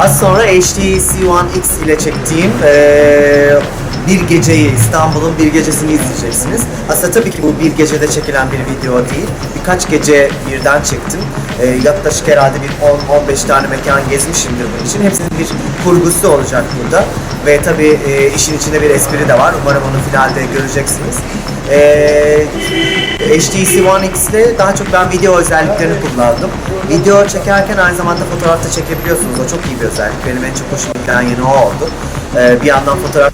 Az sonra HTC One X ile çektiğim eee, bir geceyi, İstanbul'un bir gecesini izleyeceksiniz. Aslında tabii ki bu bir gecede çekilen bir video değil. Birkaç gece birden çektim. Eee, yaklaşık herhalde bir 10-15 tane mekan gezmişimdir bunun için. Hepsinin bir kurgusu olacak burada. Ve tabii eee, işin içinde bir espri de var. Umarım onu finalde göreceksiniz. Eee HTC One X ile daha çok ben video özelliklerini kullandım. Video çekerken aynı zamanda fotoğraf da çekebiliyorsunuz. O çok iyi bir özellik. Benim en çok hoşuma giden yanı o oldu. Ee, bir yandan fotoğraf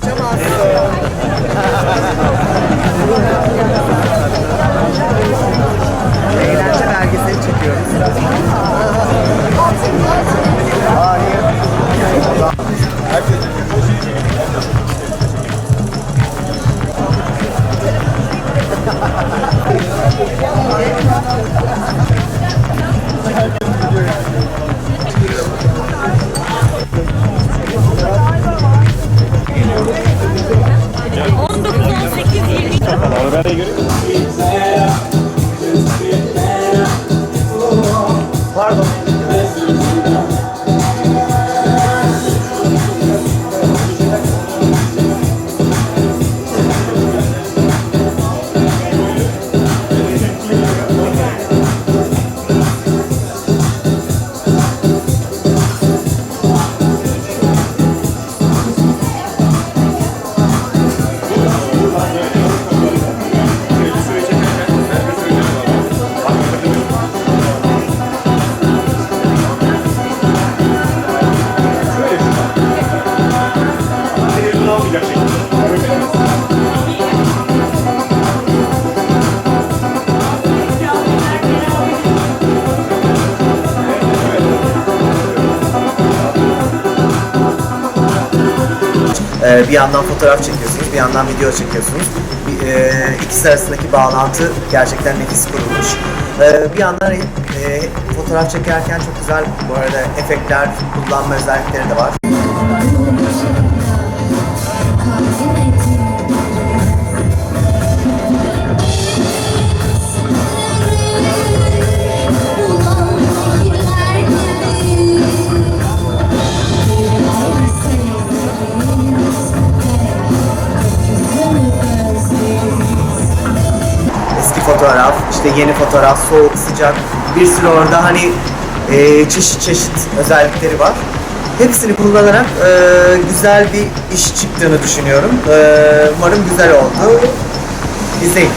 Pardon. Ee, bir yandan fotoğraf çekiyorsunuz, bir yandan video çekiyorsunuz. Bir, e, ikisi arasındaki bağlantı gerçekten nefis kurulmuş. Ee, bir yandan e, fotoğraf çekerken çok güzel bu arada efektler, kullanma özellikleri de var. Fotoğraf, işte yeni fotoğraf, soğuk, sıcak, bir sürü orada hani e, çeşit çeşit özellikleri var. Hepsini kullanarak e, güzel bir iş çıktığını düşünüyorum. E, umarım güzel oldu. İzleyin.